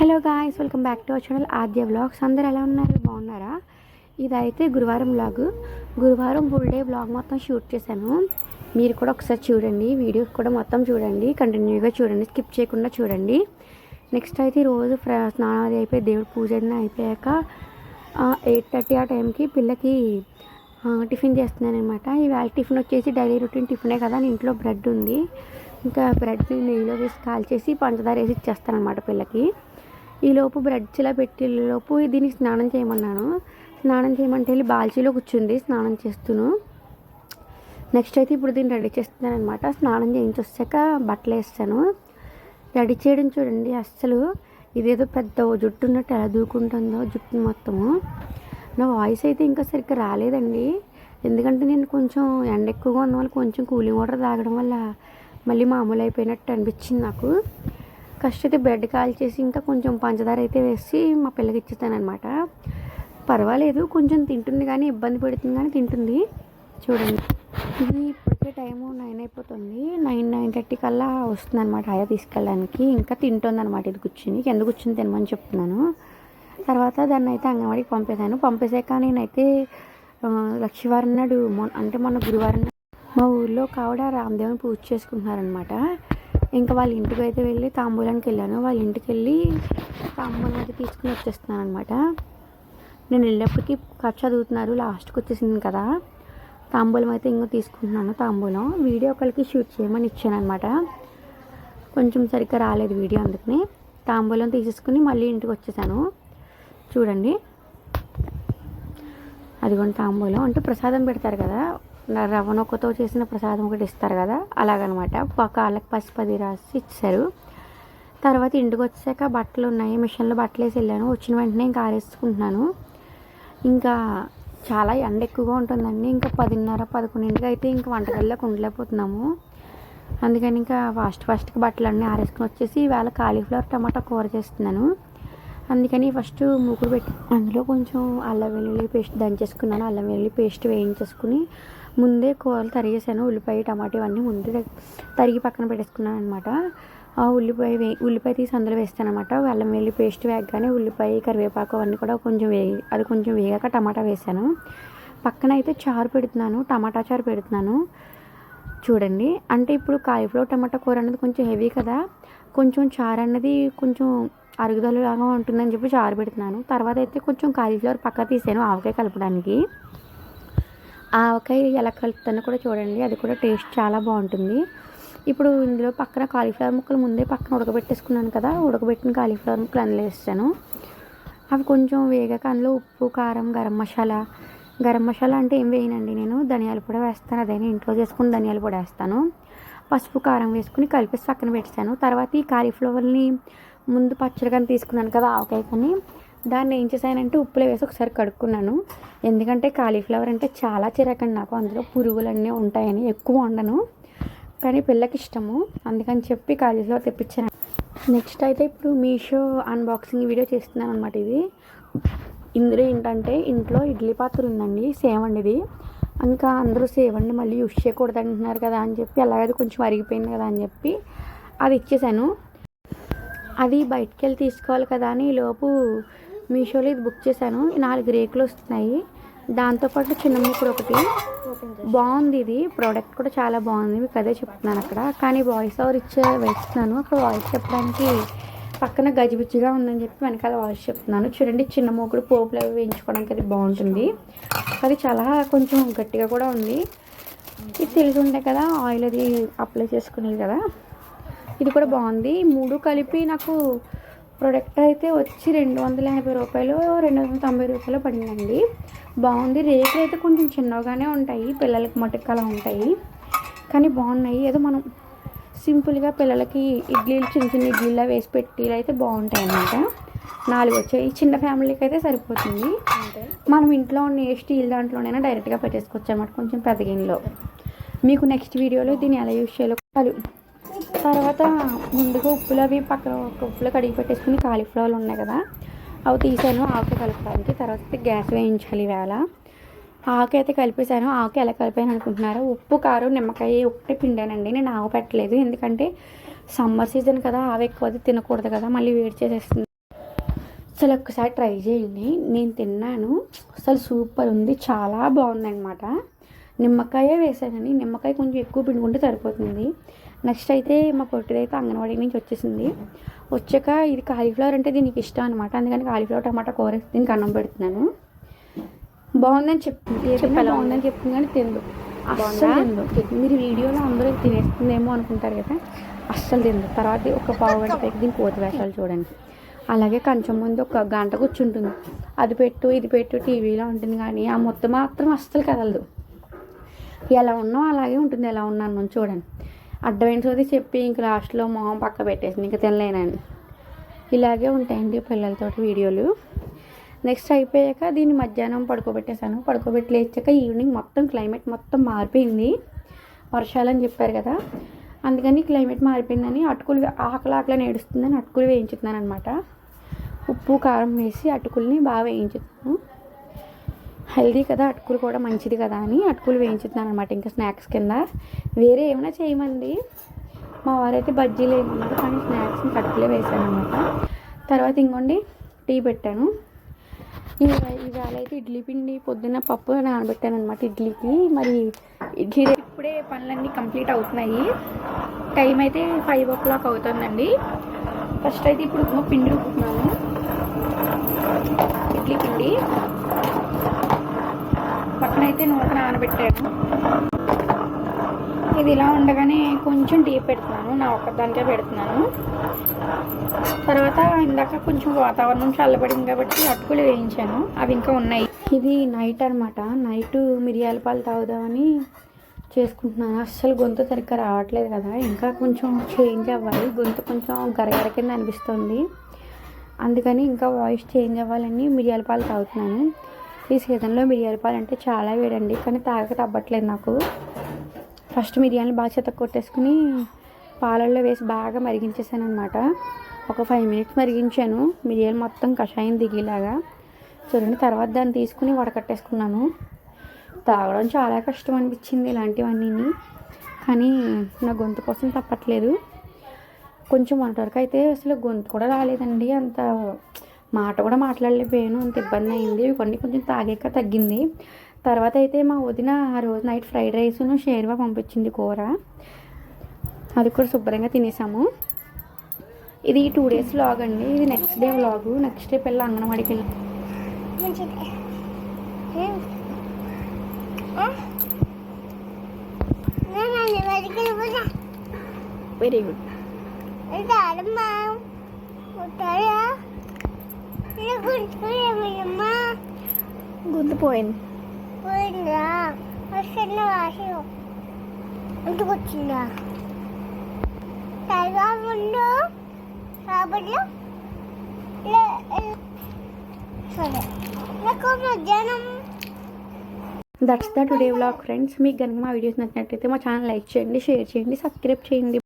Hello guys welcome back to our channel Aadya vlogs. అందరు ఎలా ఉన్నారు? బాగున్నారా? ఇదైతే గురువారం వ్లాగ్ గురువారం ఫుల్ డే వ్లాగ్ మొత్తం షూట్ చేశాను. మీరు కూడా ఒకసారి చూడండి. వీడియో కూడా మొత్తం చూడండి. కంటిన్యూగా చూడండి. స్కిప్ చేయకుండా చూడండి. నెక్స్ట్ అయితే రోజు ఫ్ర స్నానం అది అయిపోయి దేవుడి పూజ అన్నీ అయిపోయాక ఎయిట్ థర్టీ ఆ టైంకి పిల్లకి టిఫిన్ చేస్తున్నాను అనమాట ఇవాళ టిఫిన్ వచ్చేసి డైలీ రొటీన్ టిఫినే కదా. ఇంట్లో బ్రెడ్ ఉంది. ఇంకా బ్రెడ్ నెయ్యిలో వేసి కాల్చేసి పంచదార వేసి ఇచ్చేస్తాను అనమాట పిల్లకి. ఈలోపు బ్రెడ్ చిలా పెట్టి లోపు దీనికి స్నానం చేయమన్నాను. స్నానం చేయమంటే వెళ్ళి బాల్చీలో కూర్చుంది. స్నానం చేస్తును. నెక్స్ట్ అయితే ఇప్పుడు దీన్ని రెడీ చేస్తున్నాను అనమాట స్నానం చేయించి వచ్చాక బట్టలు వేస్తాను. రెడీ చేయడం చూడండి అస్సలు. ఇదేదో పెద్ద జుట్టు ఉన్నట్టు ఎలా దూకుంటుందో జుట్టు మొత్తము. నా వాయిస్ అయితే ఇంకా సరిగ్గా రాలేదండి. ఎందుకంటే నేను కొంచెం ఎండ ఎక్కువగా ఉన్న వల్ల కొంచెం కూలింగ్ వాటర్ తాగడం వల్ల మళ్ళీ మామూలు అయిపోయినట్టు అనిపించింది నాకు. ఫస్ట్ అయితే బ్రెడ్ కాల్చేసి ఇంకా కొంచెం పంచదార అయితే వేసి మా పిల్లకి ఇచ్చేస్తానమాట పర్వాలేదు కొంచెం తింటుంది కానీ ఇబ్బంది పెడుతుంది కానీ తింటుంది. చూడండి. ఇది ఇప్పటికే టైము నైన్ అయిపోతుంది. నైన్ నైన్ థర్టీ కల్లా వస్తుంది అనమాట ఆయా తీసుకెళ్ళడానికి. ఇంకా తింటుంది అనమాట ఇది కూర్చుని. కింద కూర్చుని తినమని చెప్తున్నాను. తర్వాత దాన్ని అయితే అంగన్వాడికి పంపేశాను. పంపేశాక నేనైతే ఆ, లక్షవారం నాడు మొన్న అంటే మొన్న గురువారం మా ఊర్లో కావిడ రామదేవుని పూజ చేసుకుంటున్నారనమాట ఇంకా వాళ్ళ ఇంటికి అయితే వెళ్ళి తాంబూలానికి వెళ్ళాను. వాళ్ళ ఇంటికి వెళ్ళి తాంబూలం అయితే తీసుకుని వచ్చేస్తున్నాను అనమాట నేను వెళ్ళేప్పటికి కథ చదువుతున్నారు. లాస్ట్కి వచ్చేసింది కదా. తాంబూలం అయితే ఇంకో తీసుకుంటున్నాను తాంబూలం. వీడియో ఒకరికి షూట్ చేయమని ఇచ్చాను అనమాట కొంచెం సరిగ్గా రాలేదు వీడియో అందుకని. తాంబూలం తీసేసుకుని మళ్ళీ ఇంటికి వచ్చేసాను. చూడండి. అదిగోండి తాంబూలం. అంటే ప్రసాదం పెడతారు కదా. రవ్వ నొక్కతో చేసిన ప్రసాదం ఒకటి ఇస్తారు కదా అలాగనమాట. కాళ్ళకి అది రాసి ఇచ్చారు. తర్వాత ఇంటికి వచ్చాక బట్టలు ఉన్నాయి మిషన్లో బట్టలు వేసి వెళ్ళాను. వచ్చిన వెంటనే ఇంకా ఆరేసుకుంటున్నాను. ఇంకా చాలా ఎండ ఎక్కువగా ఉంటుందండి. ఇంకా పదిన్నర పదకొండింటికి అయితే ఇంకా వంటగదిలోకి ఉండలేకపోతున్నాము అందుకని ఇంకా ఫాస్ట్ ఫాస్ట్గా బట్టలు అన్నీ ఆరేసుకుని వచ్చేసి ఇవాళ కాలీఫ్లవర్ టమాటా కూర చేస్తున్నాను. అందుకని ఫస్ట్ మూకుడు పెట్టి అందులో కొంచెం అల్లం వెల్లుల్లి పేస్ట్ దంచేసుకున్నాను. అల్లం వెల్లుల్లి పేస్ట్ వేయించేసుకుని ముందే కూరలు తరిగేసాను ఉల్లిపాయ టమాటా ఇవన్నీ ముందే తరిగి పక్కన పెట్టేసుకున్నాను అనమాట ఆ ఉల్లిపాయ వే ఉల్లిపాయ తీసి అందులో వేస్తాను అనమాట అల్లం పేస్ట్ వేగగానే ఉల్లిపాయ కరివేపాకు అవన్నీ కూడా కొంచెం వేగి అది కొంచెం వేగాక టమాటా వేసాను. పక్కన అయితే చారు పెడుతున్నాను టమాటా చారు పెడుతున్నాను. చూడండి అంటే ఇప్పుడు కాలీఫ్లవర్ టమాటా కూర అనేది కొంచెం హెవీ కదా కొంచెం చారు అన్నది కొంచెం అరుగుదలలాగా ఉంటుందని చెప్పి చారు పెడుతున్నాను. తర్వాత అయితే కొంచెం కాలీఫ్లవర్ పక్క తీసాను ఆవకాయ కలపడానికి. ఆవకాయ ఎలా కలుపుతానో కూడా చూడండి. అది కూడా టేస్ట్ చాలా బాగుంటుంది. ఇప్పుడు ఇందులో పక్కన కాలీఫ్లవర్ ముక్కలు ముందే పక్కన ఉడకబెట్టేసుకున్నాను కదా ఉడకబెట్టిన కాలీఫ్లవర్ ముక్కలు అందులో వేస్తాను. అవి కొంచెం వేగాక అందులో ఉప్పు కారం గరం మసాలా. గరం మసాలా అంటే ఏం వేయనండి నేను ధనియాల పొడి వేస్తాను అదైనా ఇంట్లో చేసుకుని ధనియాల పొడి వేస్తాను. పసుపు కారం వేసుకుని కలిపేసి పక్కన పెట్టాను తర్వాత ఈ కాలీఫ్లవర్ని ముందు పచ్చడి కానీ తీసుకున్నాను కదా ఆవకాయ కానీ. దాన్ని ఏం చేశానంటే ఉప్పులో వేసి ఒకసారి కడుక్కున్నాను. ఎందుకంటే కాలీఫ్లవర్ అంటే చాలా చిరాకండి నాకు. అందులో పురుగులన్నీ ఉంటాయని ఎక్కువ వండను. కానీ పిల్లకి ఇష్టము. అందుకని చెప్పి కాలీఫ్లవర్ తెప్పించాను. నెక్స్ట్ అయితే ఇప్పుడు మీషో అన్బాక్సింగ్ వీడియో చేస్తున్నాను అనమాట ఇది. ఇందులో ఏంటంటే ఇంట్లో ఇడ్లీ పాత్ర ఉందండి. సేమ్ అండి ఇది. ఇంకా అందరూ సేవ్ అండి. మళ్ళీ యూస్ చేయకూడదు అంటున్నారు కదా అని చెప్పి అలాగే కొంచెం అరిగిపోయింది కదా అని చెప్పి అది ఇచ్చేసాను. అది బయటికి వెళ్ళి తీసుకోవాలి కదా అని లోపు మీషోలో ఇది బుక్ చేశాను. ఈ నాలుగు రేకులు వస్తున్నాయి. దాంతోపాటు చిన్న ముక్కడు ఒకటి. బాగుంది ఇది. ప్రోడక్ట్ కూడా చాలా బాగుంది. మీకు అదే చెప్తున్నాను అక్కడ. కానీ వాయిస్ ఓవర్ ఇచ్చే వేస్తున్నాను. అక్కడ వాయిస్ చెప్పడానికి పక్కన గజిబిజిగా ఉందని చెప్పి వెనకాల వాయిస్ చెప్తున్నాను. చూడండి చిన్న మూకుడు పోపులు అవి వేయించుకోవడానికి అది బాగుంటుంది. అది చాలా కొంచెం గట్టిగా కూడా ఉంది. ఇది తెలిసి ఉంటాయి కదా ఆయిల్ అది అప్లై చేసుకునేది కదా. ఇది కూడా బాగుంది. మూడు కలిపి నాకు ప్రోడక్ట్ అయితే వచ్చి రెండు వందల ఎనభై రూపాయలు రెండు వందల తొంభై రూపాయలు పడిందండి. బాగుంది. రేట్లు అయితే కొంచెం చిన్నగానే ఉంటాయి. పిల్లలకి మటుకు అలా ఉంటాయి. కానీ బాగున్నాయి. ఏదో మనం సింపుల్గా పిల్లలకి ఇడ్లీలు చిన్న చిన్న ఇడ్లీలా వేసి పెట్టి అయితే బాగుంటాయి అన్నమాట నాలుగు వచ్చాయి. చిన్న ఫ్యామిలీకి అయితే సరిపోతుంది. మనం ఇంట్లో ఉన్న ఏ స్టీల్ దాంట్లోనైనా డైరెక్ట్గా పెట్టేసుకోవచ్చు అనమాట కొంచెం పెద్ద గిన్నెలో. మీకు నెక్స్ట్ వీడియోలో దీన్ని ఎలా యూజ్ చేయాలో తర్వాత ముందుగా ఉప్పులు అవి పక్కన ఒక ఉప్పులో కడిగి పెట్టేసుకుని కాలీఫ్లవర్లు ఉన్నాయి కదా అవి తీసాను. ఆకు కలపడానికి. తర్వాత గ్యాస్ వేయించాలి వేళ ఆకు అయితే కలిపేశాను. ఆకు ఎలా కలిపాను అనుకుంటున్నారు? ఉప్పు కారం నిమ్మకాయ ఒకటే పిండానండి. నేను ఆవు పెట్టలేదు. ఎందుకంటే సమ్మర్ సీజన్ కదా ఆవు ఎక్కువ అది తినకూడదు కదా. మళ్ళీ వేడి చేసేస్తుంది. అసలు ఒక్కసారి ట్రై చేయండి. నేను తిన్నాను. అసలు సూపర్ ఉంది. చాలా బాగుందన్నమాట. నిమ్మకాయ వేసానని నిమ్మకాయ కొంచెం ఎక్కువ పిండుకుంటే సరిపోతుంది. నెక్స్ట్ అయితే మా పొట్టిదైతే అంగన్వాడీ నుంచి వచ్చేసింది. వచ్చాక ఇది కాలీఫ్లవర్ అంటే దీనికి ఇష్టం అనమాట అందుకని కాలీఫ్లవర్ టమాటా కూర దీనికి అన్నం పెడుతున్నాను. బాగుందని చెప్తుంది బాగుందని చెప్తుంది కానీ తిందు. అస్సలు తిందు. మీరు వీడియోలో అందరూ తినేస్తుందేమో అనుకుంటారు కదా. అస్సలు తిందు. తర్వాత ఒక పావు గంట పైకి దీని కోతి వేషాలు చూడండి. అలాగే కంచం ముందు ఒక గంట కూర్చుంటుంది. అది పెట్టు ఇది పెట్టు టీవీలో ఉంటుంది కానీ ఆ మొత్తం మాత్రం అస్సలు కదలదు. ఎలా ఉన్నాం అలాగే ఉంటుంది. ఎలా ఉన్నాను చూడండి. అడ్డమైన సోది చెప్పి ఇంక లాస్ట్లో మొహం పక్క పెట్టేసింది. ఇంకా తినలేనండి ఇలాగే ఉంటాయండి పిల్లలతోటి వీడియోలు. నెక్స్ట్ అయిపోయాక దీన్ని మధ్యాహ్నం పడుకోబెట్టేశాను. పడుకోబెట్టి లేచాక ఈవినింగ్ మొత్తం క్లైమేట్ మొత్తం మారిపోయింది. వర్షాలని చెప్పారు కదా. అందుకని క్లైమేట్ మారిపోయిందని అటుకులు ఆకలి ఆకలి నేడుస్తుందని అటుకులు వేయించుతున్నాను అనమాట ఉప్పు కారం వేసి అటుకుల్ని బాగా వేయించుతున్నాను. హెల్దీ కదా అటుకులు కూడా మంచిది కదా అని అటుకులు వేయించుతున్నాను అనమాట ఇంకా స్నాక్స్ కింద. వేరే ఏమైనా చేయమంది మా వారైతే బజ్జీలు వేయమన్నారు కానీ స్నాక్స్ అటుకులే వేసాను అనమాట తర్వాత ఇంకోండి టీ పెట్టాను. ఇవాళ అయితే ఇడ్లీ పిండి పొద్దున్న పప్పు నానబెట్టాను అనమాట ఇడ్లీకి. మరి ఇడ్లీ ఇప్పుడే పనులన్నీ కంప్లీట్ అవుతున్నాయి. టైం అయితే ఫైవ్ ఓ క్లాక్ అవుతుందండి. ఫస్ట్ అయితే ఇప్పుడు పిండి రుబ్బుతున్నాను. ఇడ్లీ పిండి. అయితే నూక నానబెట్టాను. ఇది ఇలా ఉండగానే కొంచెం టీ పెడుతున్నాను. నా ఒక్కదానికే పెడుతున్నాను. తర్వాత ఇందాక కొంచెం వాతావరణం చల్లబడింది కాబట్టి అటుకులు వేయించాను. అవి ఇంకా ఉన్నాయి. ఇది నైట్ అనమాట నైట్ మిరియాల పాలు తాగుదామని చేసుకుంటున్నాను. అస్సలు గొంతు సరిగ్గా రావట్లేదు కదా. ఇంకా కొంచెం చేంజ్ అవ్వాలి. గొంతు కొంచెం గరగర కింద అనిపిస్తుంది. అందుకని ఇంకా వాయిస్ చేంజ్ అవ్వాలని మిరియాల పాలు తాగుతున్నాను. ఈ సీజన్లో మిరియాల పాలు అంటే చాలా వేడండి కానీ తాగక తవ్వట్లేదు నాకు. ఫస్ట్ మిరియాలను బాగా చెత్త కొట్టేసుకుని పాలల్లో వేసి బాగా మరిగించేసాను అనమాట ఒక ఫైవ్ మినిట్స్ మరిగించాను. మిరియాలు మొత్తం కషాయం దిగేలాగా. చూడండి తర్వాత దాన్ని తీసుకుని వడకట్టేసుకున్నాను. తాగడం చాలా కష్టం అనిపించింది ఇలాంటివన్నీ కానీ నా గొంతు కోసం తప్పట్లేదు. కొంచెం వంట వరకు అయితే అసలు గొంతు కూడా రాలేదండి. అంత మాట కూడా మాట్లాడలేకపోయాను. అంత ఇబ్బంది అయింది. కొన్ని కొంచెం తాగాక తగ్గింది. తర్వాత అయితే మా వదిన ఆ రోజు నైట్ ఫ్రైడ్ రైస్ను షేర్వా పంపించింది కూర. అది కూడా శుభ్రంగా తినేసాము. ఇది టూ డేస్ వ్లాగ్ అండి. ఇది next day vlog next day పిల్ల అంగన్వాడికి వెళ్ళి వెరీ గుడ్. గొంతు పోయింది? పోయిందా వస్తున్న వాసి ఇంటికి వచ్చిందా? తర్వాత ముందు కాబట్టి సరే. నాకు మధ్యాహ్నం. That's the today vlog friends మీకు కనుక మా వీడియోస్ నచ్చినట్లయితే మా ఛానల్ లైక్ చేయండి షేర్ చేయండి సబ్స్క్రైబ్ చేయండి.